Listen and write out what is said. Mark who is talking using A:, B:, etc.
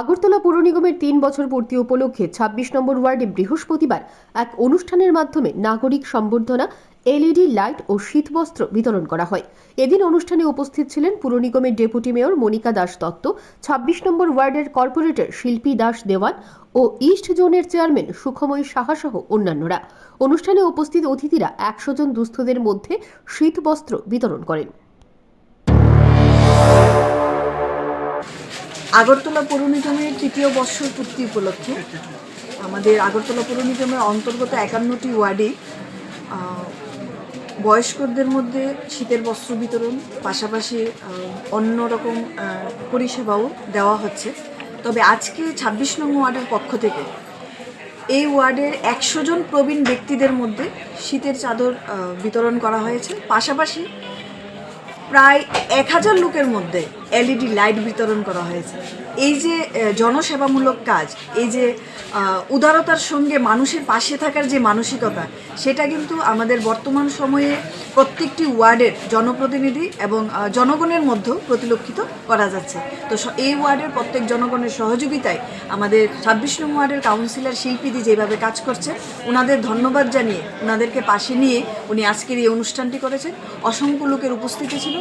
A: আগরতলা পৌর নিগমের তিন বছর পূর্তি উপলক্ষে ২৬ নম্বর ওয়ার্ডে বৃহস্পতিবার এক অনুষ্ঠানের মাধ্যমে নাগরিক সম্বর্ধনা, এলইডি লাইট ও শীতবস্ত্র বিতরণ করা হয়। এদিন অনুষ্ঠানে উপস্থিত ছিলেন পুর নিগমের deputy mayor Monika Das Dutta ২৬ number ওয়ার্ডের কর্পোরেটর শিল্পী দাস দেওয়ান ও ইস্ট জোনের চেয়ারম্যান সুখময়ী সাহা সহ অন্যান্যরা। অনুষ্ঠানে উপস্থিত অতিথিরা একশো জন দুস্থদের মধ্যে শীতবস্ত্র বিতরণ করেন।
B: আগরতলা পৌর নিগমের তৃতীয় বর্ষর পূর্তি উপলক্ষে আমাদের আগরতলা পৌর নিগমের অন্তর্গত একান্নটি ওয়ার্ডে বয়স্কদের মধ্যে শীতের বস্ত্র বিতরণ, পাশাপাশি অন্য রকম পরিষেবাও দেওয়া হচ্ছে। তবে আজকে ছাব্বিশ নং ওয়ার্ডের পক্ষ থেকে এই ওয়ার্ডের একশো জন প্রবীণ ব্যক্তিদের মধ্যে শীতের চাদর বিতরণ করা হয়েছে। পাশাপাশি প্রায় এক হাজার লোকের মধ্যে এলইডি লাইট বিতরণ করা হয়েছে। এই যে জনসেবামূলক কাজ, এই যে উদারতার সঙ্গে মানুষের পাশে থাকার যে মানসিকতা, সেটা কিন্তু আমাদের বর্তমান সময়ে প্রত্যেকটি ওয়ার্ডের জনপ্রতিনিধি এবং জনগণের মধ্যেও প্রতিলক্ষিত করা যাচ্ছে। তো এই ওয়ার্ডের প্রত্যেক জনগণের সহযোগিতায় আমাদের ছাব্বিশ নং ওয়ার্ডের কাউন্সিলর শিল্পীদি যেভাবে কাজ করছেন ওনাদের ধন্যবাদ জানিয়ে ওনাদেরকে পাশে নিয়ে উনি আজকের এই অনুষ্ঠানটি করেছেন। অসংখ্য লোকের উপস্থিতি ছিল।